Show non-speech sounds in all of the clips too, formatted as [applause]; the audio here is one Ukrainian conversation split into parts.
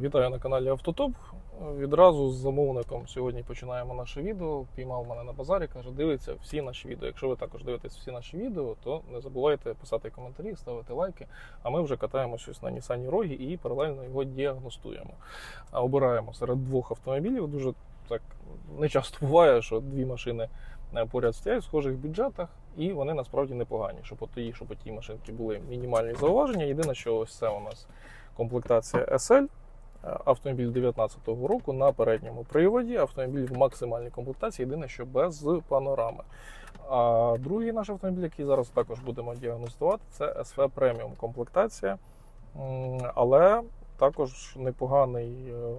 вітаю на каналі Автотоп. Відразу з замовником сьогодні починаємо наше відео. Піймав мене на базарі, каже, дивиться всі наші відео. Якщо ви також дивитесь всі наші відео, то не забувайте писати коментарі, ставити лайки. А ми вже катаємося ось на Nissan Rogue і паралельно його діагностуємо. А обираємо серед двох автомобілів. Дуже так не часто буває, що дві машини е, поряд стоять в схожих бюджетах, і вони насправді непогані. Щоб от тій, щоб ті машинки були мінімальні зауваження. Єдине, що ось це у нас комплектація SL. Е, Автомобіль 19-го року на передньому приводі. Автомобіль в максимальній комплектації, єдине, що без панорами. А другий наш автомобіль, який зараз також будемо діагностувати, це SV Premium комплектація. Але також непоганий е,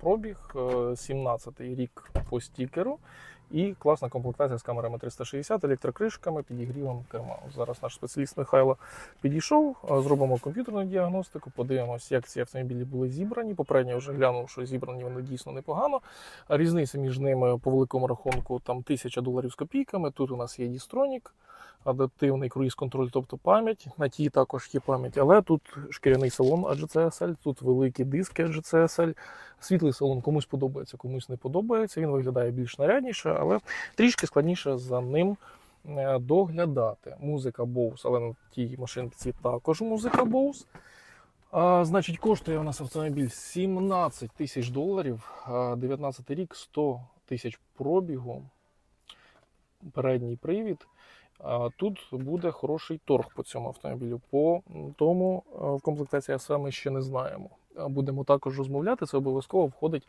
пробіг, 17-й рік по стікеру. І класна комплектація з камерами 360, електрокришками, підігрівом керма. Зараз наш спеціаліст Михайло підійшов, зробимо комп'ютерну діагностику, подивимося, як ці автомобілі були зібрані. Попередньо вже глянув, що зібрані вони дійсно непогано. Різниця між ними по великому рахунку там 1000 доларів з копійками. Тут у нас є Дістронік, адаптивний круїз-контроль, тобто пам'ять. На тій також є пам'ять, але тут шкіряний салон AGCSL, тут великі диски AGCSL. Світлий салон комусь подобається, комусь не подобається. Він виглядає більш нарядніше, але трішки складніше за ним е, доглядати. Музика Bose, але на тій машинці також музика Bose. А, значить, коштує у нас автомобіль 17 тисяч доларів, 19 рік, 100 тисяч пробігу, передній привід. Тут буде хороший торг по цьому автомобілю. По тому а, в комплектації АСВ ми ще не знаємо. Будемо також розмовляти. Це обов'язково входить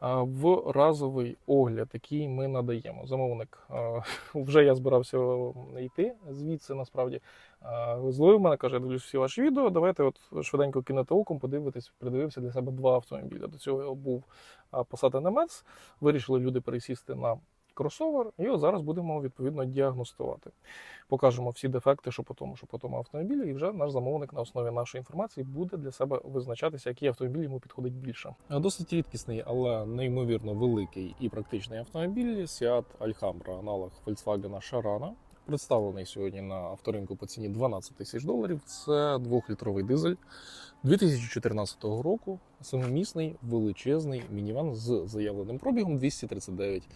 в разовий огляд, який ми надаємо. Замовник [laughs] вже я збирався йти звідси. Насправді А, зловив мене, каже, я дивлюсь всі ваші відео. Давайте от швиденько кинете оком, подивитись, придивився для себе два автомобіля. До цього був а, Passat NMX. Вирішили люди пересісти на кросовер, і от зараз будемо відповідно діагностувати. Покажемо всі дефекти, що по тому, що по тому автомобілі, і вже наш замовник на основі нашої інформації буде для себе визначатися, який автомобіль йому підходить більше. Досить рідкісний, але неймовірно великий і практичний автомобіль Seat Alhambra, аналог Volkswagen Charana. Представлений сьогодні на авторинку по ціні 12 тисяч доларів. Це двохлітровий дизель 2014 року. Семимісний величезний мініван з заявленим пробігом 239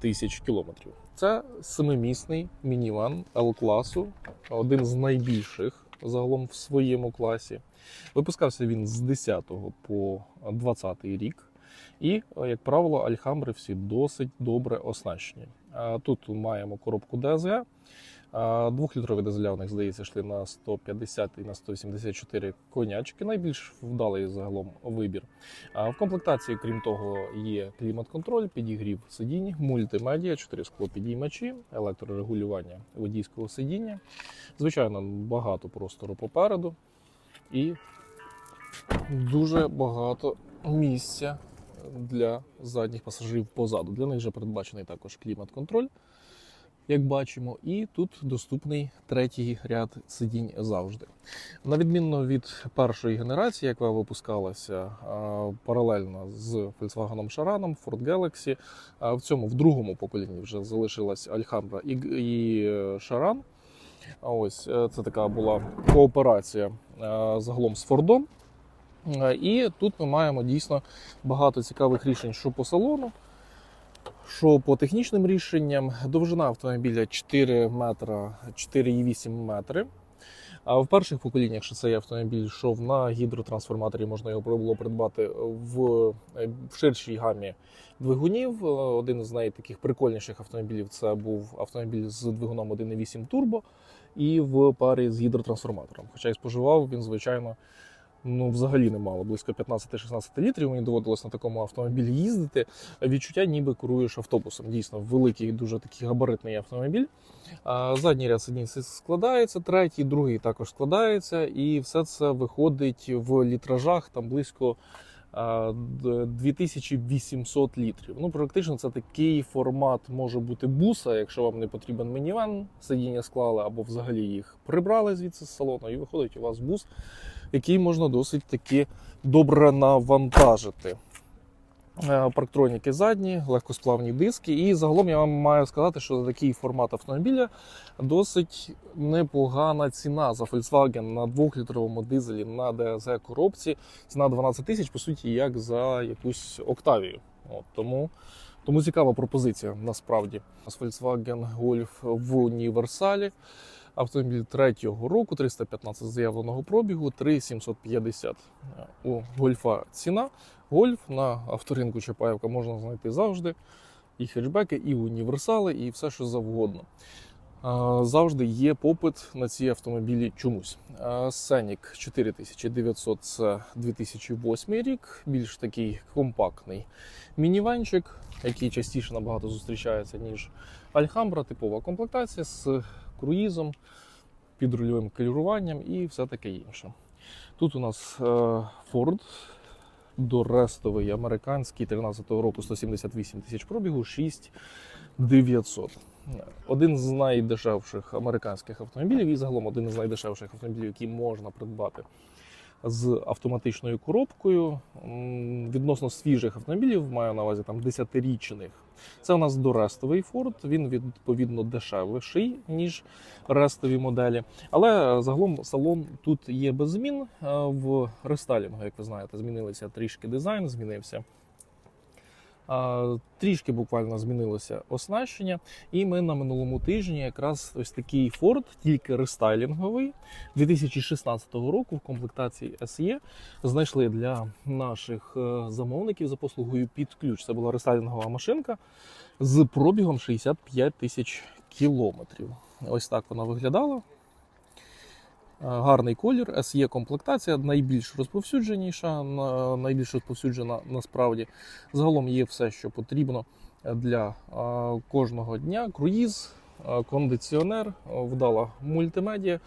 тисяч кілометрів. Це семимісний мініван L-класу, один з найбільших загалом в своєму класі. Випускався він з 10 по 20 рік. І, як правило, альхамбри всі досить добре оснащені. Тут маємо коробку DSG. Двохлітрові дизеля здається, йшли на 150 і на 174 конячки. Найбільш вдалий загалом вибір. В комплектації, крім того, є клімат-контроль, підігрів сидінь, мультимедіа, 4 склопідіймачі, електрорегулювання водійського сидіння. Звичайно, багато простору попереду і дуже багато місця для задніх пасажирів позаду. Для них вже передбачений також клімат-контроль, як бачимо, і тут доступний третій ряд сидінь завжди. На відмінно від першої генерації, яка випускалася паралельно з Volkswagen Charan, Ford Galaxy, в цьому в другому поколінні вже залишилась Alhambra і, і е, Ось е, це така була кооперація загалом з Фордом. І тут ми маємо дійсно багато цікавих рішень, що по салону, що по технічним рішенням. Довжина автомобіля 4 метра 4,8 метри. А в перших поколіннях, що цей автомобіль йшов на гідротрансформаторі, можна його було придбати в, в ширшій гамі двигунів. Один з найтаких прикольніших автомобілів це був автомобіль з двигуном 1.8 турбо і в парі з гідротрансформатором. Хоча і споживав він, звичайно, ну взагалі немало, близько 15-16 літрів. Мені доводилось на такому автомобілі їздити. Відчуття, ніби керуєш автобусом. Дійсно, великий, дуже такий габаритний автомобіль. Задній ряд сидінь складається, третій, другий також складається, і все це виходить в літражах там близько. 2800 літрів. Ну, практично це такий формат може бути буса, якщо вам не потрібен мініван, сидіння склали або взагалі їх прибрали звідси з салону, і виходить у вас бус, який можна досить таки добре навантажити. Е, Парктроніки задні, легкосплавні диски. І загалом я вам маю сказати, що за такий формат автомобіля досить непогана ціна за Volkswagen на 2-літровому дизелі на DSG коробці. Ціна 12 тисяч, по суті, як за якусь Октавію. От, тому, тому цікава пропозиція насправді. Volkswagen Golf в універсалі. Автомобіль третього року, 315 заявленого пробігу, 3750 у гольфа ціна. Гольф на авторинку Чапаєвка можна знайти завжди. І хетчбеки, і універсали, і все, що завгодно. Завжди є попит на ці автомобілі чомусь. А, Scenic 4900 це 2008 рік, більш такий компактний мінівенчик, який частіше набагато зустрічається, ніж Alhambra, типова комплектація з круїзом, підрульовим керуванням і все таке інше. Тут у нас е, Ford дорестовий американський 13-го року 178 тисяч пробігу, 6900. Один з найдешевших американських автомобілів і загалом один з найдешевших автомобілів, які можна придбати з автоматичною коробкою. Відносно свіжих автомобілів, маю на увазі там 10-річних. Це у нас дорестовий Ford, він відповідно дешевший, ніж рестові моделі. Але загалом салон тут є без змін. Е, В рестайлінгу, як ви знаєте, змінилися трішки дизайн, змінився. Трішки буквально змінилося оснащення, і ми на минулому тижні якраз ось такий Ford, тільки рестайлінговий 2016 року в комплектації SE знайшли для наших е, замовників за послугою під ключ. Це була рестайлінгова машинка з пробігом 65 тисяч кілометрів. Ось так вона виглядала. Е, Гарний колір, SE комплектація, найбільш розповсюдженіша, на- найбільш розповсюджена насправді. Загалом є все, що потрібно для е, кожного дня. Круїз, кондиціонер, е, вдала мультимедіа,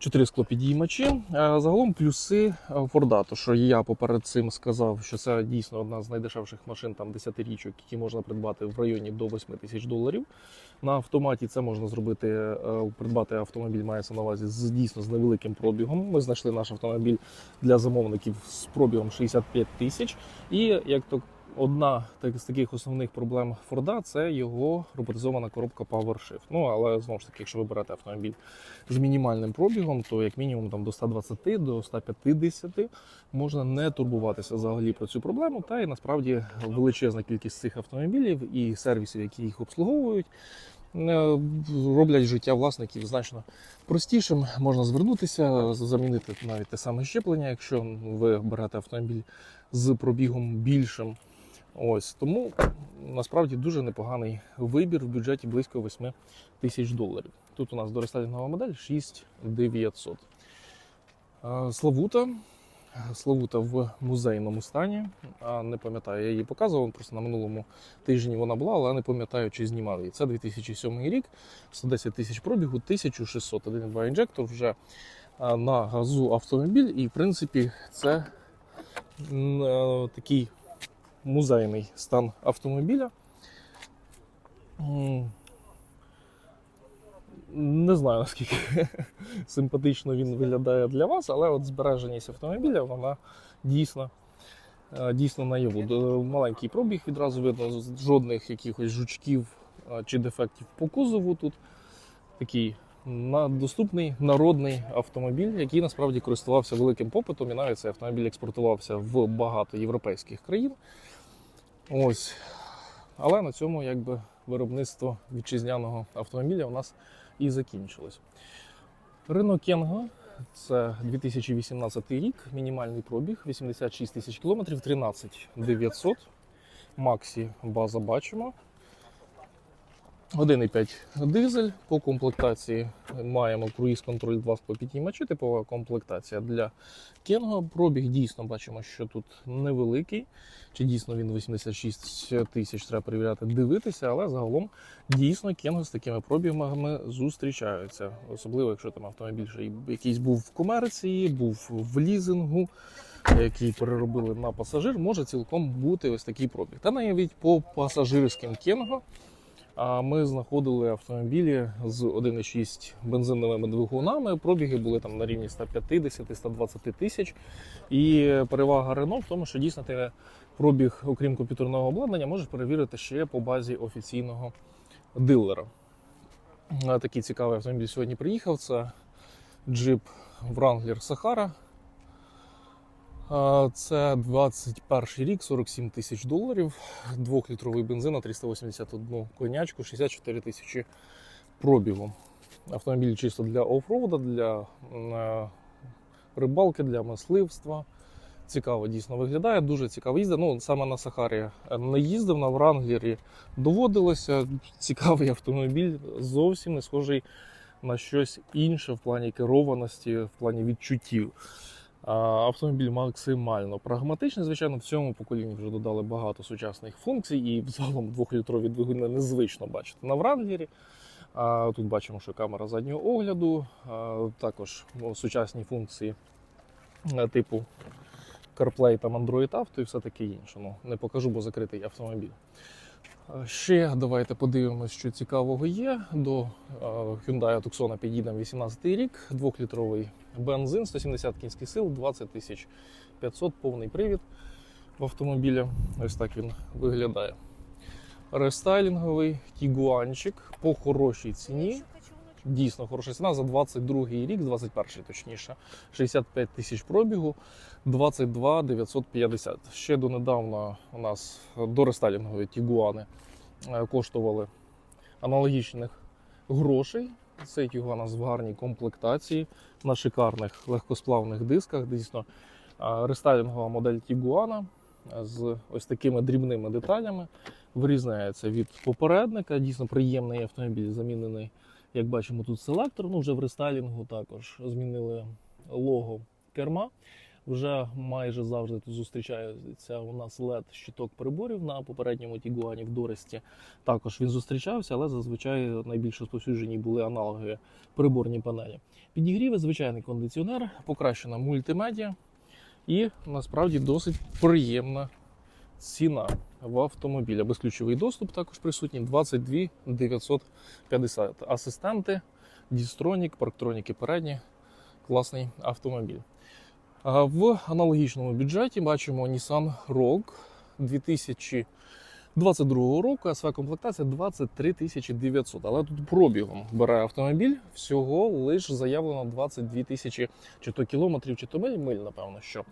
4 склопідіймачі. Е, Загалом плюси е, Форда, то що я поперед цим сказав, що це дійсно одна з найдешевших машин, там 10-річок, які можна придбати в районі до 8 тисяч доларів. На автоматі це можна зробити, е, придбати автомобіль мається на увазі з дійсно з невеликим пробігом. Ми знайшли наш автомобіль для замовників з пробігом 65 тисяч. І як то одна з таких основних проблем Форда це його роботизована коробка PowerShift. Ну але знову ж таки, якщо ви берете автомобіль з мінімальним пробігом, то як мінімум там до 120 до 150 можна не турбуватися взагалі про цю проблему. Та і насправді величезна кількість цих автомобілів і сервісів, які їх обслуговують. е, Роблять життя власників значно простішим. Можна звернутися, замінити навіть те саме щеплення, якщо ви берете автомобіль з пробігом більшим. Ось тому насправді дуже непоганий вибір в бюджеті близько 8 тисяч доларів. Тут у нас дорестайлінгова модель 6900. Е, Славута. Славута в музейному стані. Не пам'ятаю, я її показував. Просто на минулому тижні вона була, але не пам'ятаю, чи знімав її. Це 2007 рік, 110 тисяч пробігу, 1600. 1,2 інжектор вже на газу автомобіль. І в принципі це е, такий музейний стан автомобіля. Не знаю, наскільки [laughs] симпатично він виглядає для вас, але от збереженість автомобіля вона дійсно, е, дійсно наяву. Маленький пробіг відразу видно, жодних якихось жучків е, чи дефектів по кузову тут. Такий доступний народний автомобіль, який насправді користувався великим попитом, і навіть цей автомобіль експортувався в багато європейських країн. Ось. Але на цьому якби виробництво вітчизняного автомобіля у нас і закінчилось. Ринок Кенго це 2018 рік, мінімальний пробіг, 86 тисяч кілометрів, 13 900. Максі база бачимо. 1,5 дизель. По комплектації маємо круїз-контроль 2 підіймачі, типова комплектація для Кенго. Пробіг дійсно бачимо, що тут невеликий. Чи дійсно він 86 тисяч, треба перевіряти, дивитися, але загалом дійсно Кенго з такими пробігами зустрічаються. Особливо, якщо там автомобіль ще якийсь був в комерції, був в лізингу, який переробили на пасажир, може цілком бути ось такий пробіг. Та навіть по пасажирським Кенго ми знаходили автомобілі з 1,6 бензиновими двигунами. Пробіги були там на рівні 150-120 тисяч. І перевага Рено в тому, що дійсно ти пробіг, окрім комп'ютерного обладнання, можеш перевірити ще по базі офіційного дилера. Такий цікавий автомобіль сьогодні приїхав. Це джип Wrangler Sahara. Це 21 рік, 47 тисяч доларів, 2-літровий бензин на 381 конячку, 64 тисячі пробігу. Автомобіль чисто для оффроуда, для е, рибалки, для мисливства. Цікаво дійсно виглядає, дуже цікаво їздить. Ну, саме на Сахарі не їздив, на Вранглері доводилося. Цікавий автомобіль, зовсім не схожий на щось інше в плані керованості, в плані відчуттів. Автомобіль максимально прагматичний. Звичайно, в цьому поколінні вже додали багато сучасних функцій, і [laughs] взагалом двохлітрові двигуни незвично бачити на Вранглері. Тут бачимо, що камера заднього огляду, також сучасні функції е, типу CarPlay там Android Auto і все таке інше. Ну, не покажу, бо закритий автомобіль. Ще давайте подивимося, що цікавого є. До Hyundai Tucson під'їдемо 18 рік, 2-літровий бензин, 170 кінських сил, 20 тисяч 500, повний привід в автомобілі. Ось так він виглядає. Рестайлінговий тігуанчик по хорошій ціні. Дійсно хороша ціна за 22 рік, 21 точніше, 65 тисяч пробігу, 22 950. Ще донедавна у нас дорестайлінгові тігуани е, коштували аналогічних грошей. Цей тігуан у в гарній комплектації на шикарних легкосплавних дисках. Дійсно, е, рестайлінгова модель Тігуана з ось такими дрібними деталями вирізняється від попередника. Дійсно приємний автомобіль, замінений як бачимо, тут селектор, ну вже в рестайлінгу також змінили лого керма. Вже майже завжди тут зустрічається у нас led щиток приборів на попередньому Тігуані в Доресті. Також він зустрічався, але зазвичай найбільш розповсюджені були аналогові приборні панелі. Підігріви, звичайний кондиціонер, покращена мультимедіа і насправді досить приємна ціна в автомобіля. Безключовий доступ також присутній 22 950. Асистенти, дістронік, парктроніки передні. Класний автомобіль. В аналогічному бюджеті бачимо Nissan Rogue 2022 року, а своя комплектація 23 900. Але тут пробігом бере автомобіль всього лише заявлено 22 тисячі чи то кілометрів, чи то миль, напевно, що.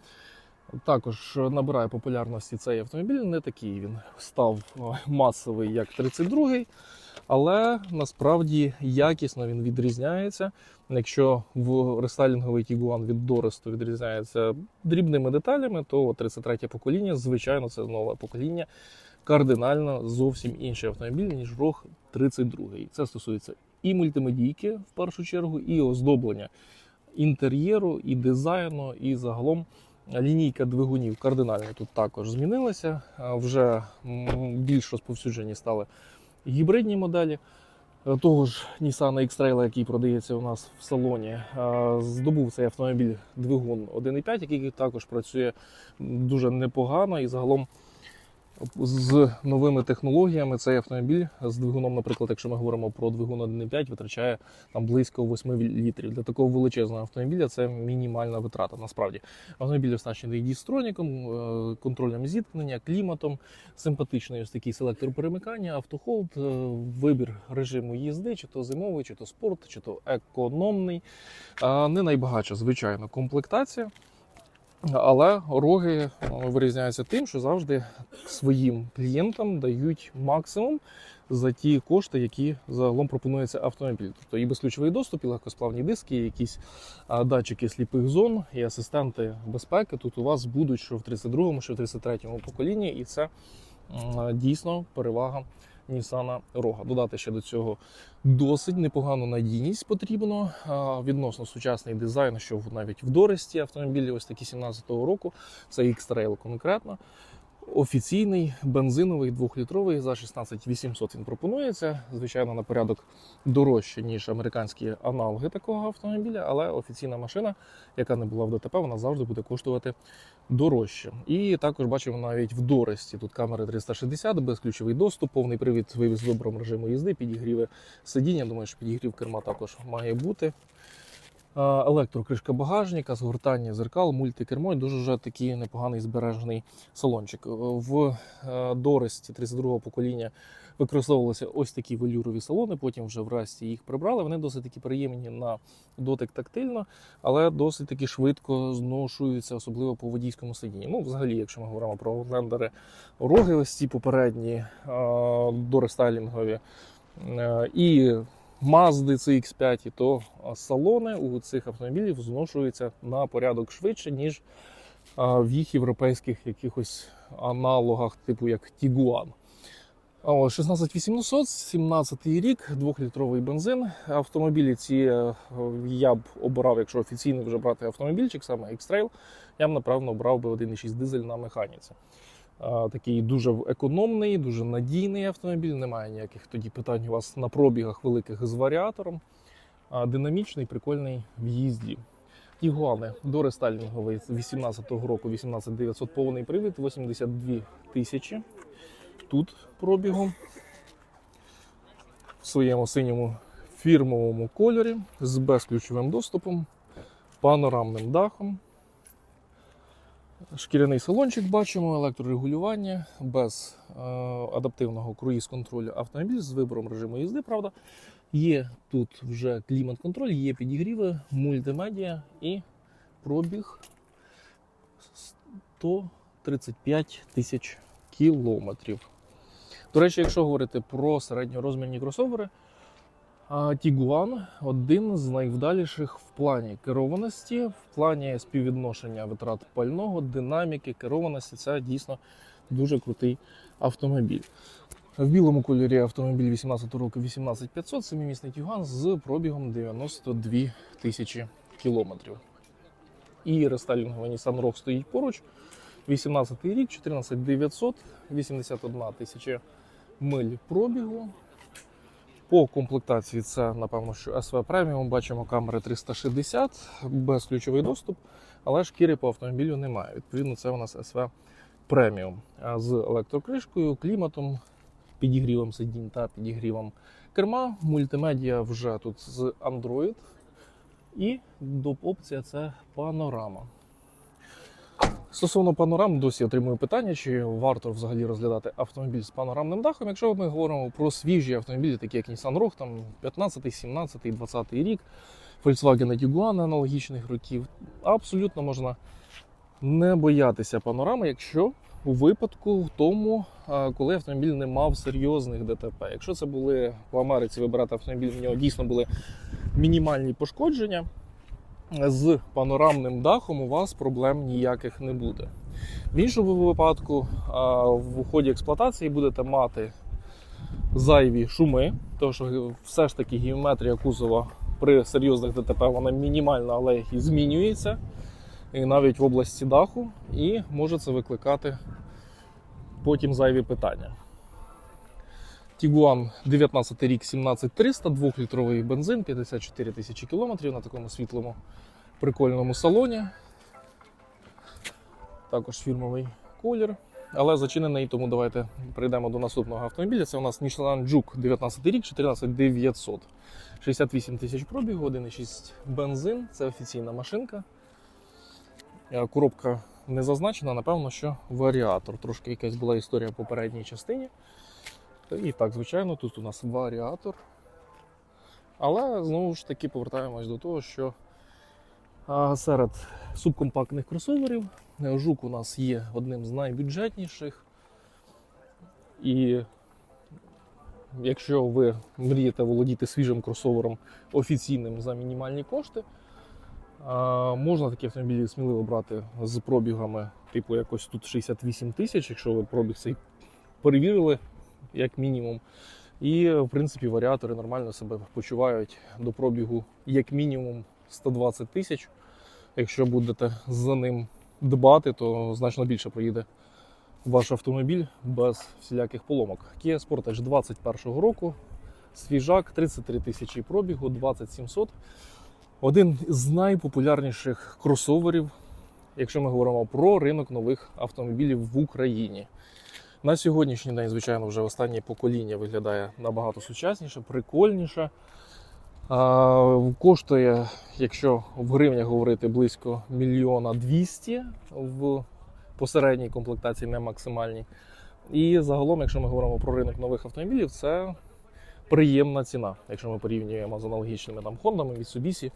Також набирає популярності цей автомобіль. Не такий він став масовий, як 32-й, але насправді якісно він відрізняється. Якщо в рестайлінговий Tiguan від Доресту відрізняється дрібними деталями, то 33 покоління, звичайно, це нове покоління. Кардинально зовсім інший автомобіль, ніж ROG 32. Це стосується і мультимедійки в першу чергу, і оздоблення інтер'єру, і дизайну, і загалом. Лінійка двигунів кардинально тут також змінилася. Вже м, більш розповсюджені стали гібридні моделі. Е, Того ж Nissan X-Trail, який продається у нас в салоні, е, здобув цей автомобіль двигун 1.5, який також працює дуже непогано і загалом з новими технологіями цей автомобіль з двигуном, наприклад, якщо ми говоримо про двигун 1.5, витрачає там близько 8 літрів. Для такого величезного автомобіля це мінімальна витрата. Насправді автомобіль оснащений дістроніком, е, контролем зіткнення, кліматом, симпатичний ось такий селектор перемикання, автохолд, е, вибір режиму їзди, чи то зимовий, чи то спорт, чи то економний. Не найбагатша, звичайно, комплектація. Але роги е, вирізняються тим, що завжди своїм клієнтам дають максимум за ті кошти, які загалом пропонується автомобіль. Тобто і безключовий доступ, і легкосплавні диски, і якісь датчики сліпих зон, і асистенти безпеки. Тут у вас будуть що в 32-му, що в 33-му поколінні, і це дійсно перевага Nissan Рога. Додати ще до цього досить непогану надійність потрібно. Відносно сучасний дизайн, що навіть в Доресті автомобілі ось такі 17-го року, це X-Trail конкретно. Офіційний бензиновий 2-літровий за 16 800 він пропонується. Звичайно, на порядок дорожче, ніж американські аналоги такого автомобіля, але офіційна машина, яка не була в ДТП, вона завжди буде коштувати дорожче. І також бачимо навіть в Дорості. Тут камери 360, безключовий доступ, повний привід вивіз в доброму режиму їзди, підігріви сидіння. Думаю, що підігрів керма також має бути. Електрокришка багажника, згортання зеркал, мультикермо і дуже вже такий непоганий збережений салончик. Е, В е, Дорості 32-го покоління використовувалися ось такі велюрові салони, потім вже в Расті їх прибрали. Вони досить такі приємні на дотик тактильно, але досить таки швидко зношуються, особливо по водійському сидінні. Ну, взагалі, якщо ми говоримо про лендери роги, ось ці попередні дорестайлінгові. Е, І Mazda CX5, то салони у цих автомобілів зношуються на порядок швидше, ніж в їх європейських якихось аналогах, типу як Tiguan. А ось 16800, 17 рік, 2-літровий бензин. Автомобілі ці е, я б обирав, якщо офіційно вже брати автомобільчик, саме X-Trail, я б напевно обрав би 1,6 дизель на механіці. Такий дуже економний, дуже надійний автомобіль. Немає ніяких тоді питань у вас на пробігах великих з варіатором. Динамічний, прикольний в їзді. Тігуани до рестайлінговий з 18-го року, 18900 повний привід, 82 тисячі. Тут пробігом в своєму синьому фірмовому кольорі з безключовим доступом, панорамним дахом. Шкіряний салончик бачимо, електрорегулювання без е, адаптивного круїз-контролю автомобіль з вибором режиму їзди. Правда, є тут вже клімат-контроль, є підігріви, мультимедіа і пробіг 135 тисяч кілометрів. До речі, якщо говорити про середньорозмірні кросовери, Tiguan один з найвдаліших в плані керованості, в плані співвідношення витрат пального, динаміки, керованості. Це дійсно дуже крутий автомобіль. В білому кольорі автомобіль 18 року 18500, семимісний Tiguan з пробігом 92 тисячі кілометрів. І рестайлінгований Nissan Rogue стоїть поруч. 18 рік, 14900, 81 тисяча миль пробігу. По комплектації це, напевно, що SV Premium. Бачимо камери 360, безключовий доступ, але шкіри по автомобілю немає. Відповідно, це у нас SV Premium з електрокришкою, кліматом, підігрівом сидінь та підігрівом керма. Мультимедіа вже тут з Android. І доп-опція це панорама. Стосовно панорам, досі отримую питання, чи варто взагалі розглядати автомобіль з панорамним дахом. Якщо ми говоримо про свіжі автомобілі, такі як Nissan Rogue, там 15, 17, 20 рік, Volkswagen Tiguan аналогічних років, абсолютно можна не боятися панорами, якщо у випадку в тому, коли автомобіль не мав серйозних ДТП. Якщо це були в Америці вибирати автомобіль, в нього дійсно були мінімальні пошкодження з панорамним дахом у вас проблем ніяких не буде. В іншому випадку, в ході експлуатації будете мати зайві шуми, тому що все ж таки геометрія кузова при серйозних ДТП вона мінімальна, але і змінюється. І навіть в області даху, і може це викликати потім зайві питання. Tiguan 19 рік 17300, 2-літровий бензин, 54 тисячі кілометрів на такому світлому прикольному салоні. Також фірмовий колір, але зачинений, тому давайте перейдемо до наступного автомобіля. Це у нас Michelin Juke 19 рік, 14900. 68 тисяч пробігу, 1,6 бензин, це офіційна машинка. Е, Коробка не зазначена, напевно, що варіатор. Трошки якась була історія в попередній частині. І так, звичайно, тут у нас варіатор. Але знову ж таки повертаємось до того, що серед субкомпактних кросоверів е, жук у нас є одним з найбюджетніших. І якщо ви мрієте володіти свіжим кросовером офіційним за мінімальні кошти, можна такі автомобілі сміливо брати з пробігами, типу якось тут 68 тисяч, якщо ви пробіг цей перевірили, як мінімум. І, в принципі, варіатори нормально себе почувають до пробігу як мінімум 120 тисяч. Якщо будете за ним дбати, то значно більше проїде ваш автомобіль без всіляких поломок. Kia Sportage 21 року, свіжак, 33 тисячі пробігу, 20700. Один з найпопулярніших кросоверів, якщо ми говоримо про ринок нових автомобілів в Україні. На сьогоднішній день, звичайно, вже останнє покоління виглядає набагато сучасніше, прикольніше. Коштує, якщо в гривнях говорити, близько мільйона двісті в посередній комплектації, не максимальній. І загалом, якщо ми говоримо про ринок нових автомобілів, це приємна ціна, якщо ми порівнюємо з аналогічними там Хондами, Mitsubishi,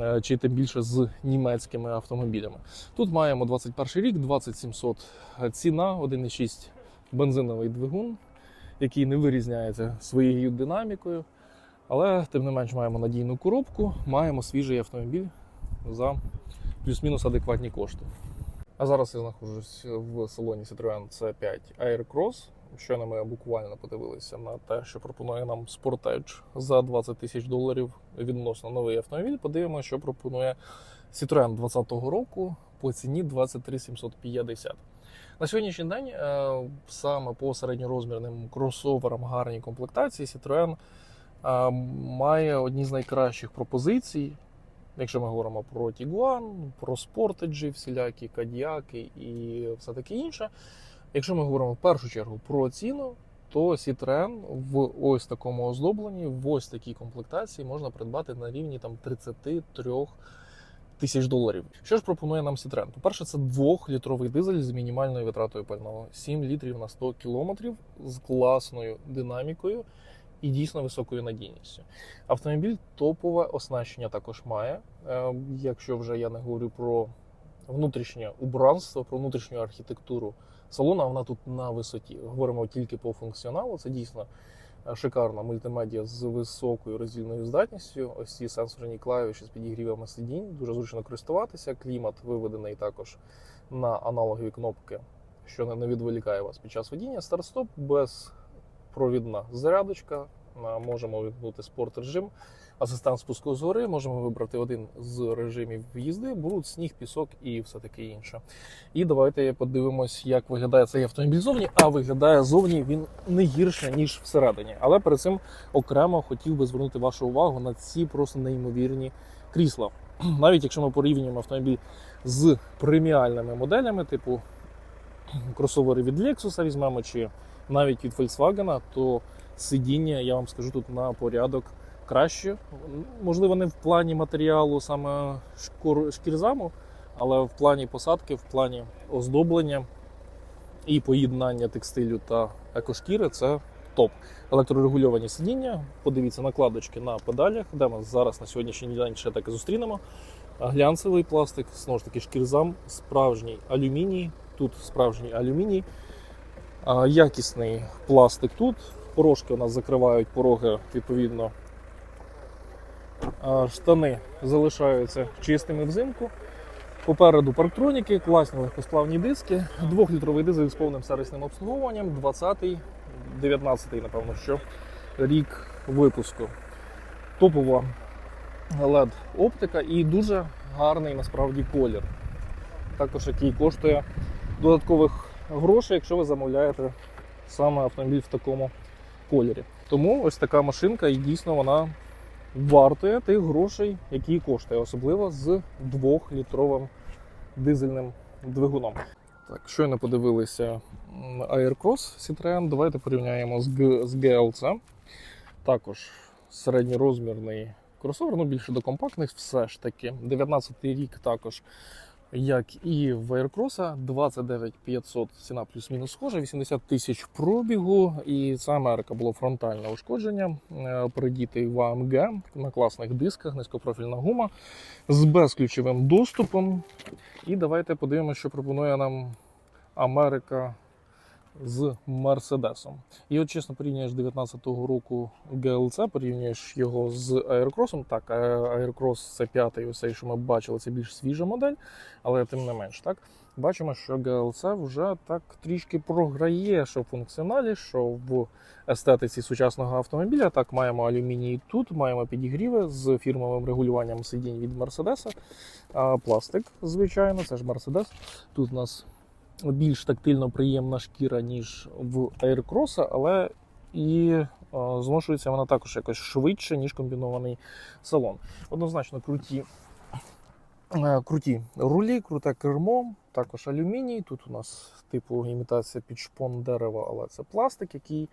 е, чи тим більше з німецькими автомобілями. Тут маємо 21 рік, 2700 ціна, 1,6 бензиновий двигун, який не вирізняється своєю динамікою. Але тим не менш маємо надійну коробку, маємо свіжий автомобіль за плюс-мінус адекватні кошти. А зараз я знаходжусь в салоні Citroen C5 Aircross. Щойно ми буквально подивилися на те, що пропонує нам Sportage за 20 тисяч доларів відносно новий автомобіль. Подивимося, що пропонує Citroen 2020 року по ціні 23 750. На сьогоднішній день е, саме по середньорозмірним кросоверам гарній комплектації Citroen е, має одні з найкращих пропозицій. Якщо ми говоримо про Tiguan, про спортеджі, всілякі кадіаки і все таке інше. Якщо ми говоримо в першу чергу про ціну, то Citroen в ось такому оздобленні, в ось такій комплектації можна придбати на рівні там 33 тисяч доларів. Що ж пропонує нам Citroen? По-перше, це 2-літровий дизель з мінімальною витратою пального. 7 літрів на 100 кілометрів з класною динамікою і дійсно високою надійністю. Автомобіль топове оснащення також має. Е, Якщо вже я не говорю про внутрішнє убранство, про внутрішню архітектуру салона, вона тут на висоті. Говоримо тільки по функціоналу. Це дійсно шикарна мультимедіа з високою роздільною здатністю. Ось ці сенсорні клавіші з підігрівами сидінь, дуже зручно користуватися. Клімат виведений також на аналогові кнопки, що не відволікає вас під час водіння. Старт-стоп безпровідна зарядочка. Е, Можемо відбути спорт режим. Асистент спуску згори, можемо вибрати один з режимів в'їзди, бруд, сніг, пісок і все таке інше. І давайте подивимось, як виглядає цей автомобіль зовні. А виглядає зовні він не гірше, ніж всередині. Але перед цим окремо хотів би звернути вашу увагу на ці просто неймовірні крісла. [clears throat] Навіть якщо ми порівнюємо автомобіль з преміальними моделями, типу кросовери від Lexus візьмемо, чи навіть від Volkswagen, то сидіння, я вам скажу, тут на порядок краще. Можливо, не в плані матеріалу саме шкур, шкірзаму, але в плані посадки, в плані оздоблення і поєднання текстилю та екошкіри це топ. Електрорегульовані сидіння. Подивіться накладочки на педалях, де ми зараз на сьогоднішній день ще так і зустрінемо. Глянцевий пластик, знову ж таки, шкірзам, справжній алюміній. Тут справжній алюміній. Якісний пластик тут. Порожки у нас закривають пороги відповідно штани залишаються чистими взимку. Попереду парктроніки, класні легкосплавні диски, двохлітровий дизель з повним сервісним обслуговуванням, 20-й, 19-й, напевно, що рік випуску. Топова LED оптика і дуже гарний насправді колір. Також який коштує додаткових грошей, якщо ви замовляєте саме автомобіль в такому кольорі. Тому ось така машинка і дійсно вона вартує тих грошей, які коштує, особливо з 2-літровим дизельним двигуном. Так, щойно подивилися Aircross Citroen. Давайте порівняємо з, GLC. Також середньорозмірний кросовер, ну більше до компактних, все ж таки. 19 рік також, як і в Aircross, 29500 ціна плюс-мінус схожа, 80 тисяч пробігу. І це Америка було фронтальне ушкодження. придіти в АМГ на класних дисках, низькопрофільна гума з безключовим доступом. І давайте подивимося, що пропонує нам Америка з Мерседесом. І от чесно порівнюєш 19-го року GLC, порівнюєш його з Aircross. Так, е, це п'ятий, ось що ми бачили, це більш свіжа модель, але тим не менш, так. Бачимо, що GLC вже так трішки програє, що в функціоналі, що в естетиці сучасного автомобіля. Так, маємо алюміній тут, маємо підігріви з фірмовим регулюванням сидінь від Мерседеса. Пластик, звичайно, це ж Мерседес. Тут у нас більш тактильно приємна шкіра, ніж в Aircross, але і е, зношується вона також якось швидше, ніж комбінований салон. Однозначно круті, е, круті рулі, круте кермо, також алюміній. Тут у нас типу імітація під шпон дерева, але це пластик, який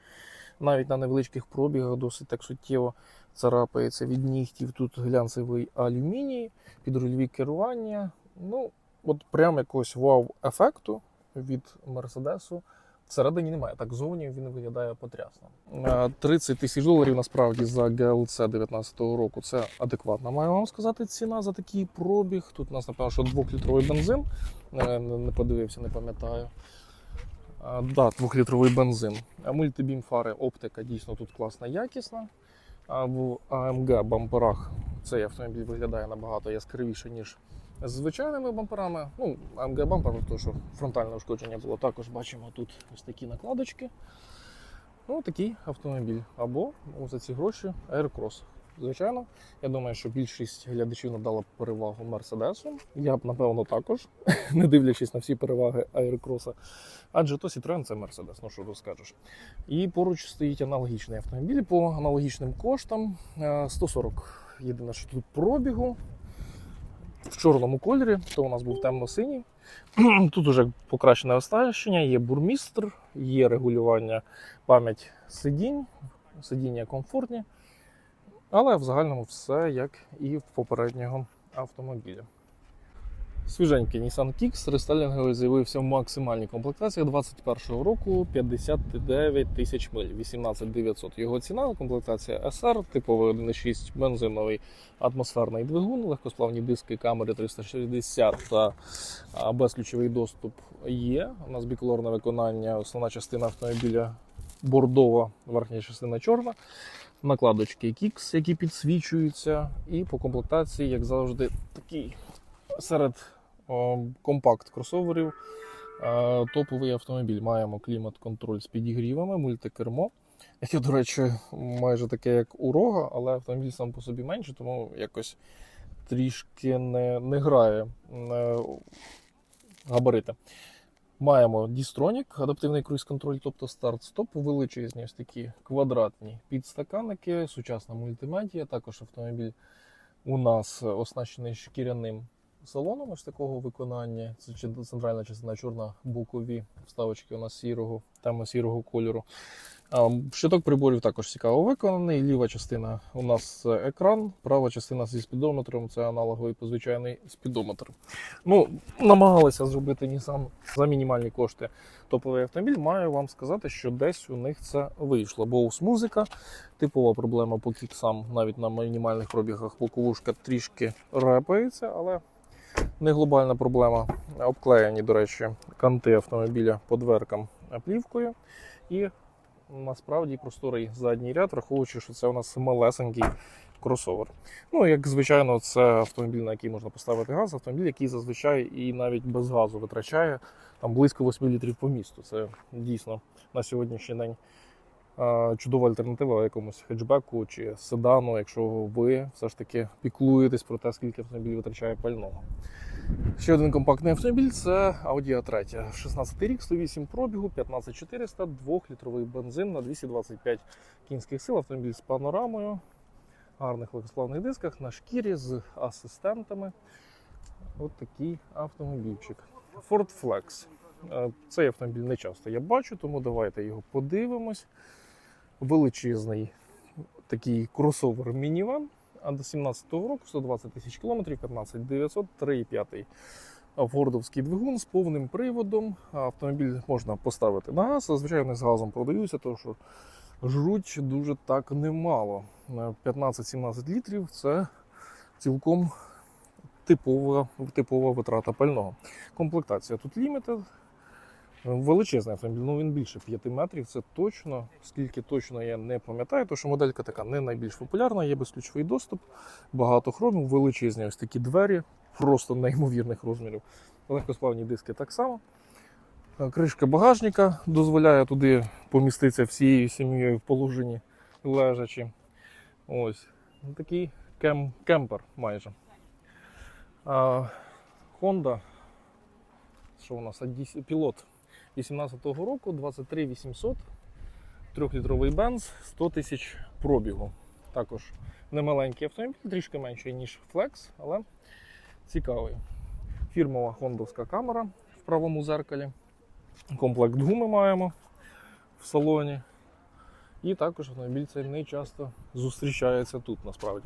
навіть на невеличких пробігах досить так суттєво царапається від нігтів. Тут глянцевий алюміній, підрульові керування. Ну, от прям якогось вау-ефекту від Мерседесу всередині немає. Так зовні він виглядає потрясно. Е, 30 тисяч доларів насправді за GLC 19-го року. Це адекватна, маю вам сказати, ціна за такий пробіг. Тут у нас, напевно, що 2-літровий бензин. Е, Не подивився, не пам'ятаю. А, да, 2-літровий бензин. Мультибім фари, оптика дійсно тут класна, якісна. А в AMG бамперах цей автомобіль виглядає набагато яскравіше, ніж з звичайними бамперами. Ну, AMG бампер, тому що фронтальне ушкодження було. Також бачимо тут ось такі накладочки. Ну, такий автомобіль. Або ну, за ці гроші Aircross. Звичайно, я думаю, що більшість глядачів надала перевагу Мерседесу. Я б, напевно, також, [laughs] не дивлячись на всі переваги Aircross. Адже то Citroen це Mercedes, ну що розкажеш. І поруч стоїть аналогічний автомобіль по аналогічним коштам. Е, 140 єдине, що тут пробігу. В чорному кольорі, то у нас був темно-синій. [clears throat] Тут уже покращене оснащення, є бурмістр, є регулювання пам'ять сидінь, сидіння комфортні. Але в загальному все як і в попереднього автомобіля. Свіженький Nissan Kicks рестайлінговий з'явився в максимальній комплектації 21-го року 59 тисяч миль, 18900. Його ціна комплектація SR, типовий 1.6 бензиновий атмосферний двигун, легкосплавні диски, камери 360 та безключовий доступ є. У нас біколорне виконання, основна частина автомобіля бордова, верхня частина чорна. Накладочки Kicks, які підсвічуються, і по комплектації, як завжди, такий серед компакт кросоверів е, топовий автомобіль. Маємо клімат-контроль з підігрівами, мультикермо. Яке, до речі, майже таке, як у рога, але автомобіль сам по собі менше, тому якось трішки не, не грає е, габарити. Маємо Дістронік, адаптивний круїз-контроль, тобто старт-стоп, величезні ось такі квадратні підстаканники, сучасна мультимедія. Також автомобіль у нас оснащений шкіряним салоном ось такого виконання. Це центральна частина чорна, бокові вставочки у нас сірого, темно-сірого кольору. А, Щиток приборів також цікаво виконаний. Ліва частина у нас екран, права частина зі спідометром це аналоговий позвичайний спідометр. Ну, намагалися зробити Nissan за мінімальні кошти топовий автомобіль. Маю вам сказати, що десь у них це вийшло. Боус музика, типова проблема по кіксам, навіть на мінімальних пробігах боковушка трішки репається, але не глобальна проблема. Обклеєні, до речі, канти автомобіля по дверкам плівкою. І насправді просторий задній ряд, враховуючи, що це у нас малесенький кросовер. Ну, як звичайно, це автомобіль, на який можна поставити газ, автомобіль, який зазвичай і навіть без газу витрачає там близько 8 літрів по місту. Це дійсно на сьогоднішній день чудова альтернатива якомусь хетчбеку чи седану, якщо ви все ж таки піклуєтесь про те, скільки автомобіль витрачає пального. Ще один компактний автомобіль це Audi A3. 16 рік, 108 пробігу, 15400, 2-літровий бензин на 225 кінських сил. Автомобіль з панорамою, гарних легкосплавних дисках, на шкірі з асистентами. От такий автомобільчик. Ford Flex. Е, Цей автомобіль не часто я бачу, тому давайте його подивимось. Величезний такий кросовер мініван. До 17-го року 120 тисяч кілометрів, 15 900, 3,5 фордовський двигун з повним приводом. Автомобіль можна поставити на газ. Зазвичай вони з газом продаються, тому що жруть дуже так немало. Е, 15-17 літрів це цілком типова, типова витрата пального. Комплектація тут Limited. Величезний автомобіль, ну він більше 5 метрів, це точно. Скільки точно я не пам'ятаю, тому що моделька така не найбільш популярна, є безключовий доступ, багато хромів, величезні ось такі двері, просто неймовірних розмірів. Легкосплавні диски так само. Е, Кришка багажника дозволяє туди поміститися всією сім'єю в положенні лежачи. Ось такий кем, кемпер майже. А, Honda що у нас пілот 18-го року, 23 800, 3-літровий бенз, 100 тисяч пробігу. Також немаленький автомобіль, трішки менший, ніж Flex, але цікавий. Фірмова хондовська камера в правому зеркалі. Комплект гуми маємо в салоні. І також автомобіль цей не часто зустрічається тут насправді.